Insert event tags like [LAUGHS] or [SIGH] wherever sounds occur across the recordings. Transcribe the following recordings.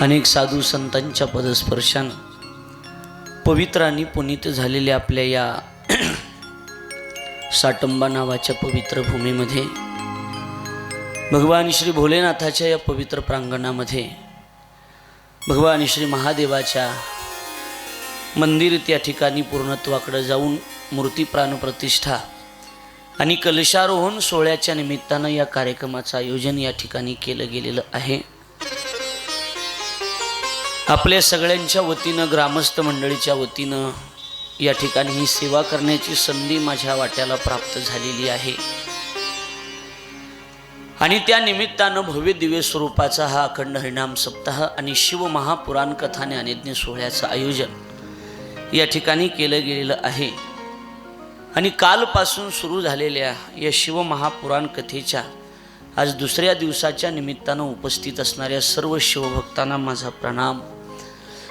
अनेक साधू संतांच्या पदस्पर्शानं पवित्र आणि पुनीत झालेल्या आपल्या या [CLEARS THROAT] साटंबा नावाच्या पवित्र भूमीमध्ये भगवान श्री भोलेनाथाच्या या पवित्र प्रांगणामध्ये भगवान श्री महादेवाच्या मंदिर त्या ठिकाणी पूर्णत्वाकडे जाऊन मूर्ती प्राणप्रतिष्ठा आणि कलशारोहण सोहळ्याच्या निमित्तानं या कार्यक्रमाचं आयोजन या ठिकाणी केलं गेलेलं आहे. आपल्या सगळ्यांच्या वतीनं ग्रामस्थ मंडळीच्या वतीनं या ठिकाणी ही सेवा करण्याची संधी माझ्या वाट्याला प्राप्त झालेली आहे. आणि त्या निमित्तानं भव्य दिव्य स्वरूपाचा हा अखंड हरिणाम सप्ताह आणि शिव महापुराण कथाने अनिज्ञ सोहळ्याचं आयोजन या ठिकाणी केलं गेलेलं आहे. आणि कालपासून सुरू झालेल्या या शिव महापुराण कथेच्या आज दुसऱ्या दिवसाच्या निमित्तानं उपस्थित असणाऱ्या सर्व शिवभक्तांना माझा प्रणाम.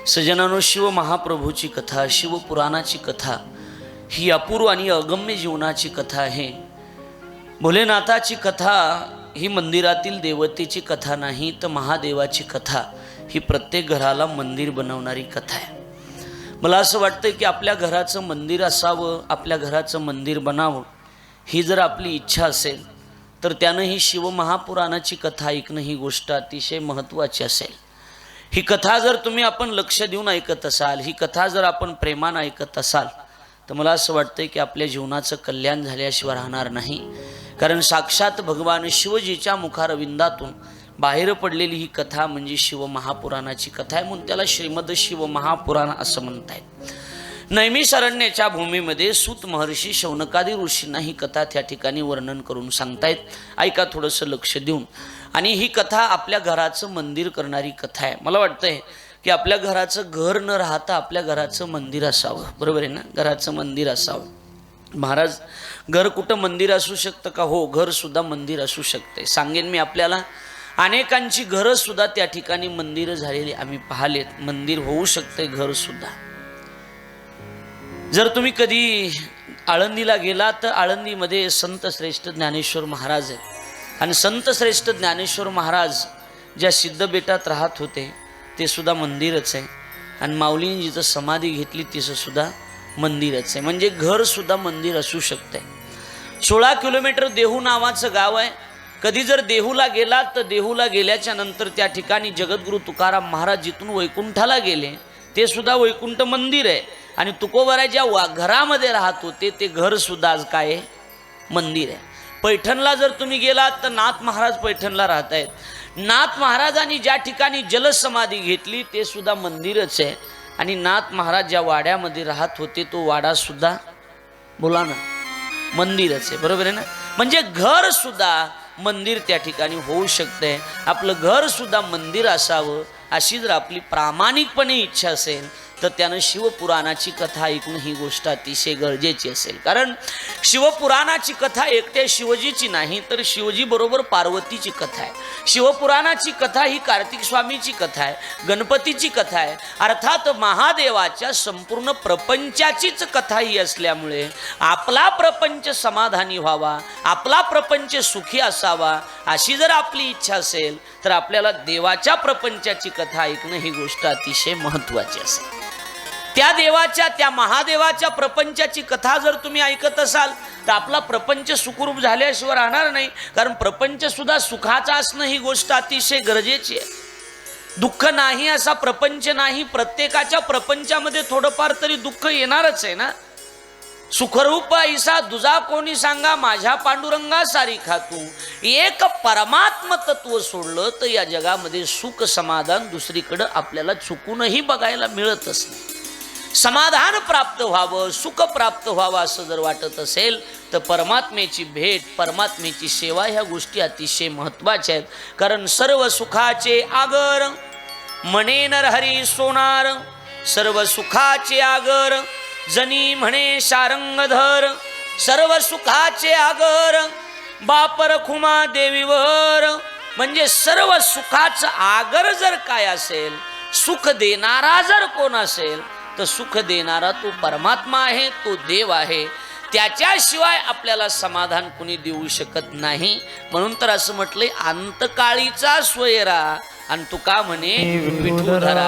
सजनानो शिव महाप्रभूची कथा शिवपुराणाची कथा ही अपूर्व आणि अगम्य जीवनाची कथा आहे. भोलेनाथाची कथा ही मंदिरातील देवतेची कथा नाही तर महादेवाची कथा ही प्रत्येक घराला मंदिर बनवणारी कथा आहे. मला असं वाटतं की आपल्या घराचं मंदिर असावं आपल्या घराचं मंदिर बनावं ही जर आपली इच्छा असेल तर त्यानं ही शिवमहापुराणाची कथा ऐकणं ही गोष्ट अतिशय महत्त्वाची असेल. ही कथा जर तुम्ही आपण लक्ष देऊन ऐकत असाल ही कथा जर आपण प्रेमानं ऐकत असाल तर मला असं वाटतं की आपल्या जीवनाचं कल्याण झाल्याशिवाय राहणार नाही. कारण साक्षात भगवान शिवजीच्या मुखारविंदातून बाहेर पडलेली ही कथा म्हणजे शिव महापुराणाची कथा आहे म्हणून त्याला श्रीमद शिव महापुराण असं म्हणतायत. नैमिषारण्याच्या भूमीमध्ये सूत महर्षी शौनकादी ऋषींना ही कथा त्या ठिकाणी वर्णन करून सांगतायत. ऐका थोडंसं लक्ष देऊन. आणि ही कथा आपल्या घराचं मंदिर करणारी कथा आहे. मला वाटतंय की आपल्या घराचं घर न राहता आपल्या घराचं मंदिर असावं. बरोबर आहे ना? घराचं मंदिर असावं. महाराज घर कुठं मंदिर असू शकतं का? हो घरसुद्धा मंदिर असू शकते सांगेन मी आपल्याला. अनेकांची घरंसुद्धा त्या ठिकाणी मंदिरं झालेली आम्ही पाहिलेत. मंदिर होऊ शकते घरसुद्धा जर तुम्ही कधी आळंदीला गेला तर आळंदीमध्ये संत श्रेष्ठ ज्ञानेश्वर महाराज आहेत. आणि संत श्रेष्ठ ज्ञानेश्वर महाराज ज्या सिद्धबेटात राहत होते ते सुद्धा मंदिरच आहे. आणि माऊलीने जिथं समाधी घेतली तिचं सुद्धा मंदिरच आहे. म्हणजे घरसुद्धा मंदिर असू शकते सोळा किलोमीटर देहू नावाचं गाव आहे. कधी जर देहूला गेलात तर देहूला गेल्याच्यानंतर त्या ठिकाणी जगद्गुरु तुकाराम महाराज जिथून वैकुंठाला गेले ते सुद्धा वैकुंठ मंदिर आहे. आणि तुकोबराच्या वा घरामध्ये राहत होते ते घरसुद्धा आज काय आहे? मंदिर आहे. पैठणला जर तुम्ही गेलात तर नाथ महाराज पैठणला राहत आहेत नाथ महाराजांनी ज्या ठिकाणी जलसमाधी घेतली ते सुद्धा मंदिरच आहे. आणि नाथ महाराज ज्या वाड्यामध्ये राहत होते तो वाडा सुद्धा बोला ना मंदिरच आहे. बरोबर आहे ना? म्हणजे घर सुद्धा मंदिर त्या ठिकाणी होऊ शकते आपलं घर सुद्धा मंदिर असावं अशी जर आपली प्रामाणिकपणे इच्छा असेल तर त्यानं शिवपुराणाची कथा ऐकणं ही गोष्ट अतिशय गरजेची असेल. कारण शिवपुराणाची कथा एकट्या शिवजीची नाही तर शिवजी बरोबर पार्वतीची कथा आहे. शिवपुराणाची कथा ही कार्तिक स्वामीची कथा आहे गणपतीची कथा आहे. अर्थात महादेवाच्या संपूर्ण प्रपंचाचीच कथा ही असल्यामुळे आपला प्रपंच समाधानी व्हावा आपला प्रपंच सुखी असावा अशी जर आपली इच्छा असेल तर आपल्याला देवाच्या प्रपंचाची कथा ऐकणं ही गोष्ट अतिशय महत्त्वाची असेल. त्या देवाच्या त्या महादेवाच्या प्रपंचाची कथा जर तुम्ही ऐकत असाल तर आपला प्रपंच सुखरूप झाल्याशिवाय राहणार नाही. कारण प्रपंचसुद्धा सुखाचा असणं ही गोष्ट अतिशय गरजेची आहे. दुःख नाही असा प्रपंच नाही प्रत्येकाच्या प्रपंचामध्ये थोडंफार तरी दुःख येणारच आहे ना? सुखरूप ऐसा दुजा कोणी सांगा माझ्या पांडुरंगा सारी खातू. एक परमात्म तत्व सोडलं तर या जगामध्ये सुख समाधान दुसरीकडं आपल्याला चुकूनही बघायला मिळतच नाही. समाधान प्राप्त व्हावं सुख प्राप्त व्हावं असं जर वाटत असेल तर परमात्मेची भेट परमात्मेची सेवा ह्या गोष्टी अतिशय महत्त्वाच्या आहेत. कारण सर्व सुखाचे आगर म्हणे नरहरी सोनार. सर्व सुखाचे आगर जनी म्हणे शारंगधर सर्व सुखाचे आगर बापर खुमा देवीवर. म्हणजे सर्व सुखाचं आगर जर काय असेल सुख देणारा जर कोण असेल तर सुख देणारा तो परमात्मा आहे तो देव आहे. त्याच्याशिवाय आपल्याला समाधान कुणी देऊ शकत नाही. म्हणून तर असं म्हटलंय अंतकाळीचा स्वयरा आणि तू का म्हणे? विठुधरा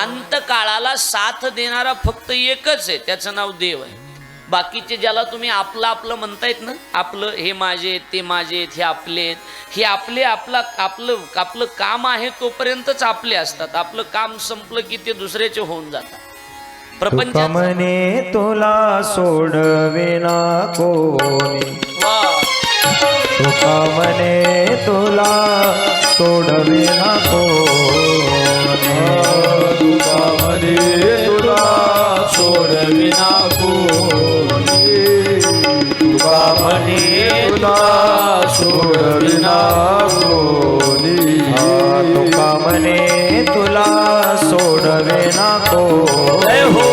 अंतकाळाला साथ देणारा फक्त एकच आहे त्याचं नाव देव आहे. बाकीचे ज्याला तुम्ही आपलं आपलं म्हणतायत ना आपलं हे माझे आहेत, ते माझे आहेत, हे आपले आहेत. हे आपले आपला आपलं आपलं काम आहे तोपर्यंतच आपले असतात. आपलं काम संपलं की ते दुसऱ्याचे होऊन जातात. प्रपंच म्हणे तुला सोडविना कोणी. तुका म्हणे तुला सोडविना कोणी. तुका म्हणे तुला सोडविना कोणी. तुका म्हणे तुला सोडविना कोणी. जय कोणी हो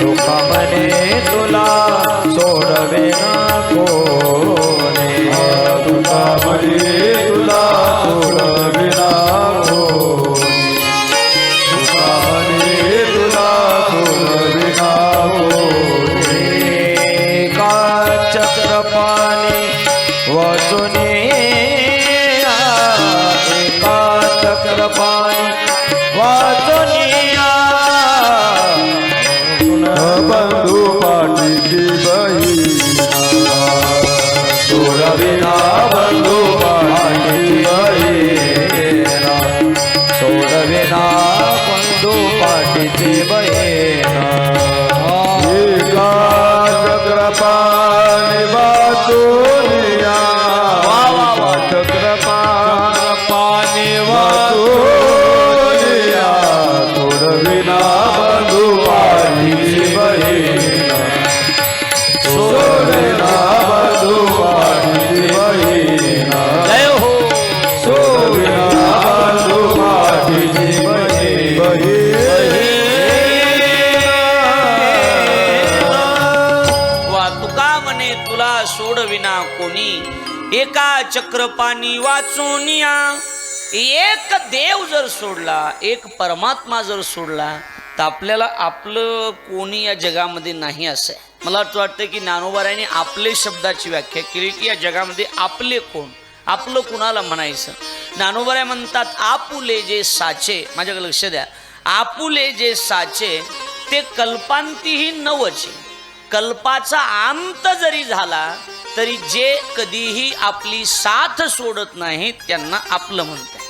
तुका म्हणे तुला। एका चक्रपाणी या. एक देव जर सोडला एक परमात्मा जर सोडला तर आपल्याला आपलं कोणी या जगामध्ये नाही असं आहे. मला असं वाटतं की ज्ञानोबारायने आपले शब्दाची व्याख्या केली की या जगामध्ये आपले कोण आपलं कुणाला म्हणायचं? ज्ञानोबाराय म्हणतात आपुले जे साचे माझ्याकडे लक्ष द्या आपुले जे साचे ते कल्पांतीही नवचे. कल्पाचा अंत जरी झाला तरी जे कधीही आपली साथ सोडत नाहीत त्यांना आपलं म्हणताय.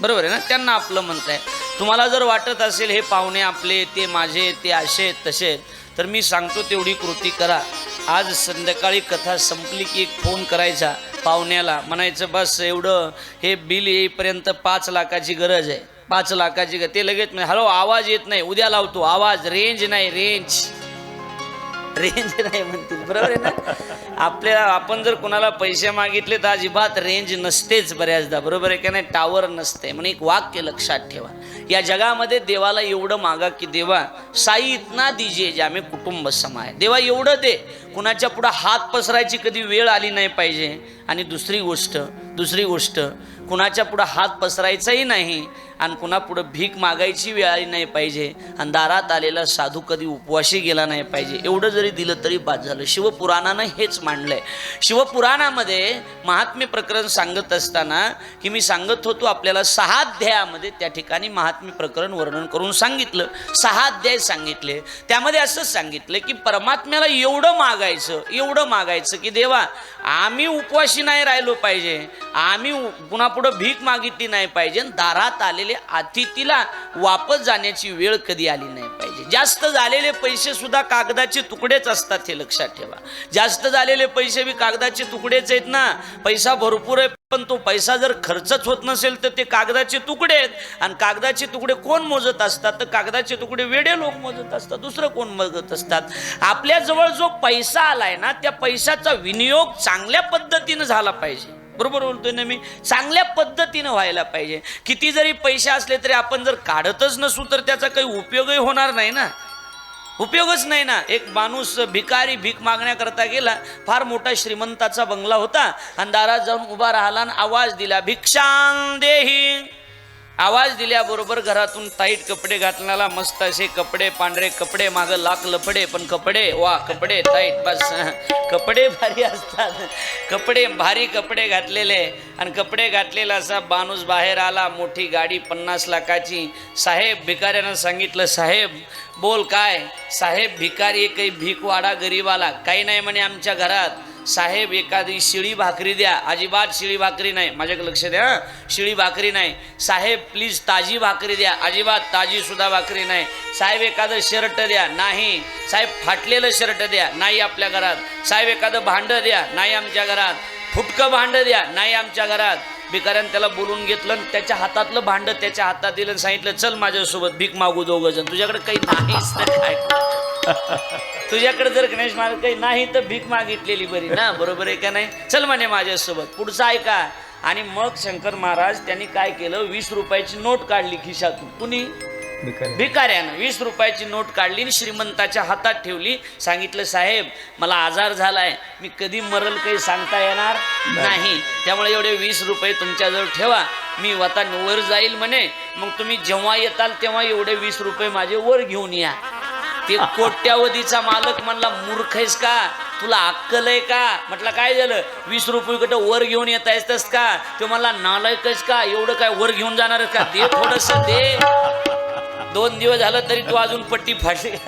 बरोबर आहे ना? त्यांना आपलं म्हणत आहे तुम्हाला जर वाटत असेल हे पाहुणे आपले ते माझे ते असे आहेत, तसे आहेत, तर मी सांगतो तेवढी कृती करा. आज संध्याकाळी कथा संपली की एक फोन करायचा पाहुण्याला. म्हणायचं बस एवढं हे बिल येईपर्यंत पाच लाखाची गरज आहे. पाच लाखाची ग ते लगेच म्हणे, हॅलो आवाज येत नाही. उद्या लावतो. आवाज रेंज नाही रेंज. रेंज नाही म्हणतील बरोबर आहे ना? आपल्याला आपण जर कोणाला पैसे मागितले तर अजिबात रेंज नसतेच बऱ्याचदा बरोबर आहे का नाही? टावर नसते. म्हणून एक वाक्य लक्षात ठेवा. या जगामध्ये देवाला एवढं मागा की देवा साई इतना दिजे आम्ही कुटुंब समाय. देवा एवढं दे. कुणाच्या पुढं हात पसरायची कधी वेळ आली नाही पाहिजे. आणि दुसरी गोष्ट दुसरी गोष्ट कुणाच्या पुढं हात पसरायचाही नाही आणि कुणा पुढं भीक मागायची वेळ आली नाही पाहिजे. आणि दारात आलेला साधू कधी उपवाशी गेला नाही पाहिजे. एवढं जरी दिलं तरी बाद झालं. शिवपुराणानं हेच मांडलंय. शिवपुराणामध्ये महात्म्य प्रकरण सांगत असताना की मी सांगत होतो आपल्याला सहा अध्यायामध्ये त्या ठिकाणी महात्म्य प्रकरण वर्णन करून सांगितलं. सहा अध्याय सांगितले. त्यामध्ये असंच सांगितलं की परमात्म्याला एवढं मागायचं एवढं मागायचं की देवा आम्ही उपवाशी नाही राहिलो पाहिजे. आम्ही पुन्हा पुढं भीक मागितली नाही पाहिजे. आणि दारात आलेले अतिथीला वापस जाण्याची वेळ कधी आली नाही पाहिजे. जास्त झालेले पैसे सुद्धा कागदाचे तुकडेच असतात हे लक्षात ठेवा. जास्त झालेले पैसे बी कागदाचे तुकडेच आहेत ना. पैसा भरपूर आहे पण तो पैसा जर खर्चच होत नसेल तर ते कागदाचे तुकडे आहेत. आणि कागदाचे तुकडे कोण मोजत असतात? तर कागदाचे तुकडे वेडे लोक मोजत असतात दुसरं कोण मोजत असतात? आपल्याजवळ जो पैसा आलाय ना त्या पैशाचा विनियोग चांगल्या पद्धतीनं झाला पाहिजे. बरोबर बोलतोय ना मी? चांगल्या पद्धतीनं व्हायला पाहिजे. किती जरी पैसे असले तरी आपण जर काढतच नसू तर त्याचा काही उपयोगही होणार नाही ना? उपयोगच नाही ना? एक माणूस भिकारी भीक मागण्याकरता गेला फार मोठा श्रीमंताचा बंगला होता आणि दारात जाऊन उभा राहिला आणि आवाज दिला भिक्षां देही आवाज दिल्याबरोबर घरातून टाईट कपडे घातल्याला मस्त असे कपडे पांढरे कपडे मागं लाख लफडे पण कपडे वा कपडे टाईट बस. कपडे भारी असतात. कपडे भारी कपडे घातलेले. आणि कपडे घातलेला असा माणूस बाहेर आला मोठी गाडी पन्नास लाखाची. साहेब भिकाऱ्यानं सांगितलं साहेब बोल काय? साहेब भिकारी काही भीक वाडा गरीबाला. काही नाही म्हणे आमच्या घरात. साहेब एखादी शिळी भाकरी द्या. अजिबात शिळी भाकरी नाही. माझ्याकडे लक्ष द्या शिळी भाकरी नाही. साहेब प्लीज ताजी भाकरी द्या. अजिबात ताजी सुद्धा भाकरी नाही. साहेब एखादं शर्ट द्या. नाही. साहेब फाटलेलं शर्ट द्या. नाही आपल्या घरात. साहेब एखादं भांडं द्या. नाही आमच्या घरात. फुटकं भांडं द्या. नाही आमच्या घरात. भिकाऱ्यानं त्याला बोलून घेतलं आणि त्याच्या हातातलं भांडं त्याच्या हातात दिलं आणि सांगितलं चल माझ्यासोबत भीक मागू दोघं जण तुझ्याकडे काही नाहीच नाही. काय [LAUGHS] तुझ्याकडे जर गणेश महाराज काही नाही तर भीक मागितलेली बरी. ना बरोबर आहे का नाही? चल म्हणे माझ्यासोबत. पुढचं ऐका. आणि मग शंकर महाराज त्यांनी काय केलं? वीस रुपयाची नोट काढली खिशातून. कुणी? भिकाऱ्यानं. वीस रुपयाची नोट काढली आणि श्रीमंताच्या हातात ठेवली. सांगितलं साहेब मला आजार झालाय. मी कधी मरल काही सांगता येणार नाही. त्यामुळे एवढे वीस रुपये तुमच्याजवळ ठेवा. मी आता वर जाईल म्हणे. मग तुम्ही जेव्हा येताल तेव्हा एवढे वीस रुपये माझे वर घेऊन या. ते कोट्यावधीचा मालक म्हणला मूर्ख आहेस का? तुला अक्कल आहे का? म्हटलं काय झालं? वीस रुपये कुठं वर घेऊन येत आहेस का? तो म्हणला नालायक आहेस का? एवढं काय वर घेऊन जाणार का? दे थोडस दे. दोन दिवस झालं तरी तू अजून पट्टी फाटली [LAUGHS]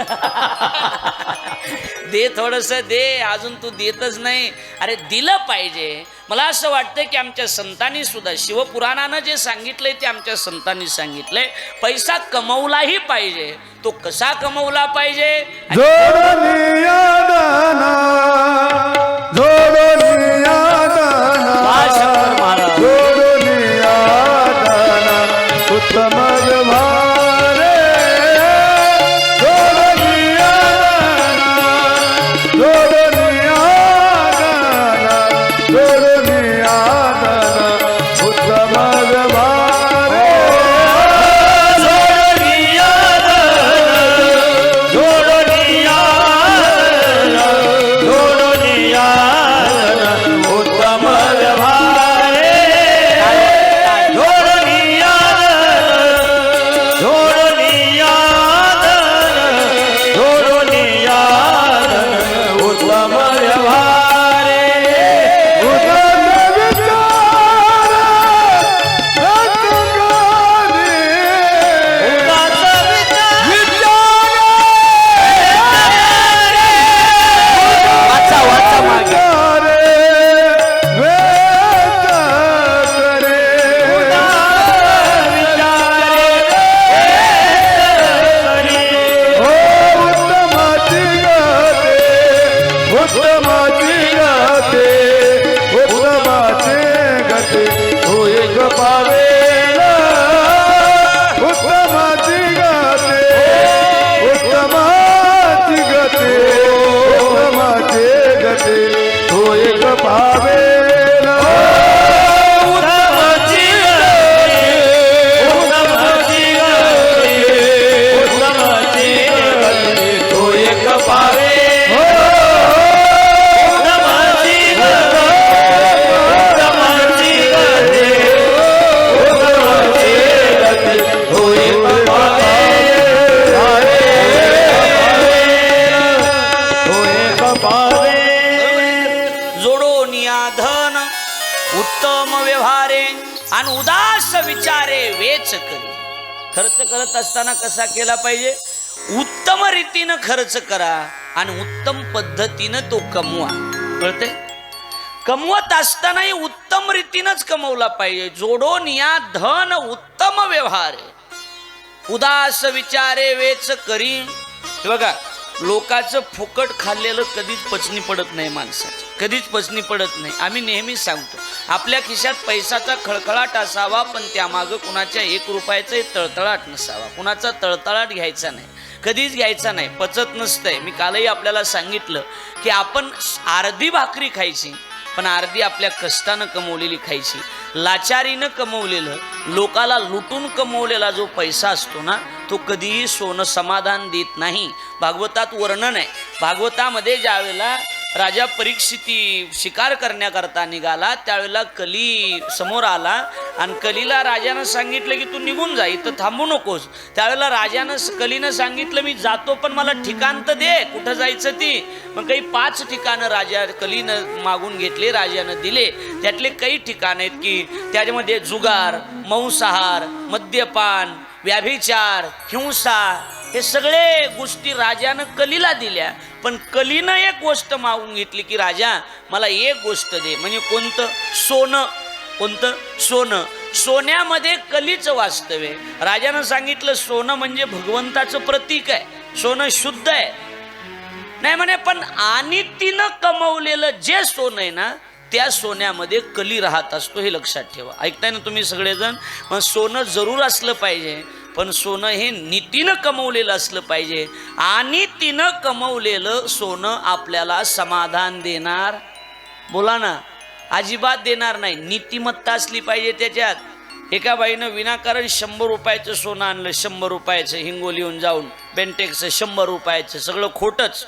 दे थोडस दे. अजून तू देतच नाही. अरे दिलं पाहिजे. मला असं वाटतं की आमच्या संतांनी सुद्धा शिवपुराणानं जे सांगितलंय ते आमच्या संतांनी सांगितलंय. पैसा कमवलाही पाहिजे. तो कसा कमवला पाहिजे? जोडली हो करी. खर्च करत असताना कसा केला पाहिजे? उत्तम रीतीनं खर्च करा आणि उत्तम पद्धतीनं तो कमवा. कळते कमवत असतानाही उत्तम रीतीनंच कमवला पाहिजे. जोडून या धन उत्तम व्यवहार उदास विचारे वेच करी. हे बघा लोकाचं फुकट खाल्लेलं कधीच पचनी पडत नाही माणसाची. कधीच पचनी पडत नाही. आम्ही नेहमीच सांगतो आपल्या खिशात पैशाचा खळखळाट असावा पण त्यामागं कुणाच्या एक रुपयाचाही तळतळाट नसावा. कुणाचा तळतळाट घ्यायचा नाही. कधीच घ्यायचा नाही. पचत नसतंय. मी कालही आपल्याला सांगितलं की आपण अर्धी भाकरी खायची पण अर्धी आपल्या कष्टानं कमवलेली खायची. लाचारीनं कमवलेलं लोकाला लुटून कमवलेला जो पैसा असतो ना तो कधीही सोनं समाधान देत नाही. भागवतात वर्णन आहे. भागवतामध्ये ज्यावेळेला राजा परीक्षिती शिकार करण्याकरता निघाला. त्यावेळेला कली समोर आला आणि कलीला राजानं सांगितलं की तू निघून जा इथं थांबू नकोस. त्यावेळेला राजानं कलीनं सांगितलं मी जातो पण मला ठिकाण तर दे कुठं जायचं ती. मग काही पाच ठिकाणं राजा कलीनं मागून घेतले राजानं दिले. त्यातले काही ठिकाण आहेत की त्याच्यामध्ये जुगार मांसाहार मद्यपान व्याभिचार हिंसा हे सगळे गोष्टी राजानं कलीला दिल्या. पण कलीनं एक गोष्ट मागून घेतली की राजा मला एक गोष्ट दे. म्हणजे कोणतं? सोनं. कोणतं? सोनं. सोन्यामध्ये कलीचं वास्तव्य आहे. राजानं सांगितलं सोनं म्हणजे भगवंताचं प्रतीक आहे. सोनं शुद्ध आहे. नाही म्हणे पण आणि तिनं कमवलेलं जे सोनं आहे ना त्या सोन्यामध्ये कली राहत असतो. हे लक्षात ठेवा. ऐकताय ना तुम्ही सगळेजण? मग सोनं जरूर असलं पाहिजे. पण सोनं हे नीतीनं कमवलेलं असलं पाहिजे. आणि तिनं कमवलेलं सोनं आपल्याला समाधान देणार. बोला ना अजिबात देणार नाही. नीतिमत्ता असली पाहिजे त्याच्यात. एका बाईनं विनाकारण शंभर रुपयाचं सोनं आणलं शंभर रुपयाचं हिंगोलीहून जाऊन बेंटेक्सचं शंभर रुपयाचं सगळं खोटंच.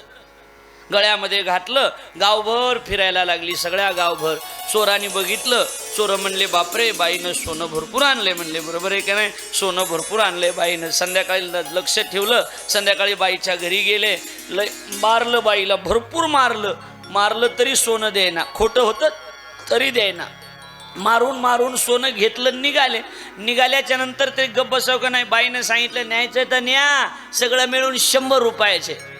गळ्यामध्ये घातलं गावभर फिरायला लागली सगळ्या गावभर. चोरांनी बघितलं चोरं म्हणले बापरे बाईनं सोनं भरपूर आणले म्हणले बरोबर आहे का नाही? सोनं भरपूर आणले बाईनं. संध्याकाळी ल- लक्ष ठेवलं संध्याकाळी बाईच्या घरी गेले. ल मारलं बाईला भरपूर मारलं. मारलं तरी सोनं द्यायना खोटं होतं तरी द्यायना मारून मारून सोनं घेतलं निघाले. निघाल्याच्या नंतर ते गप्प बसव का नाही? बाईनं सांगितलं न्यायचं तर न्या. सगळं मिळून शंभर रुपयाचे.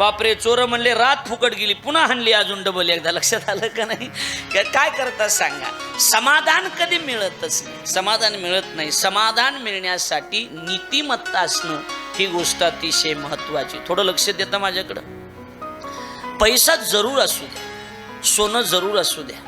बापरे चोर म्हणले रात फुकट गेली पुन्हा हाणली अजून डबल एकदा. लक्षात आलं का नाही? काय करतात सांगा? समाधान कधी मिळतच नाही. समाधान मिळत नाही. समाधान मिळण्यासाठी नीतिमत्ता असणं ही गोष्ट अतिशय महत्वाची थोडं लक्ष देतं माझ्याकडं. पैसा जरूर असू द्या. सोनं जरूर असू द्या.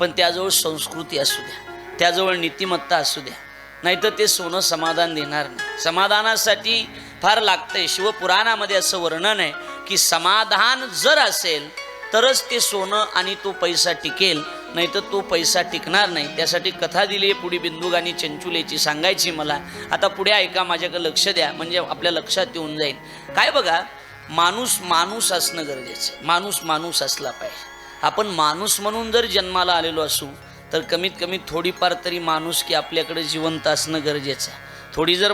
पण त्याजवळ संस्कृती असू द्या. त्याजवळ नीतिमत्ता असू द्या. नाहीतर ते सोनं समाधान देणार नाही. समाधानासाठी फार लागतंय. शिवपुराणामध्ये असं वर्णन आहे की समाधान जर असेल तरच ते सोनं आणि तो पैसा टिकेल नाही तर तो पैसा टिकणार नाही. त्यासाठी कथा दिली आहे पुढे बिंदुक आणि चंचुलेची सांगायची मला. आता पुढे ऐका माझ्याकडे लक्ष द्या म्हणजे आपल्या लक्षात येऊन जाईल. काय बघा माणूस माणूस असणं गरजेचं माणूस माणूस असला पाहिजे. आपण माणूस म्हणून जर जन्माला आलेलो असू तर कमीत कमी थोडीफार तरी माणूस की आपल्याकडे जिवंत असणं गरजेचं आहे. थोडी जर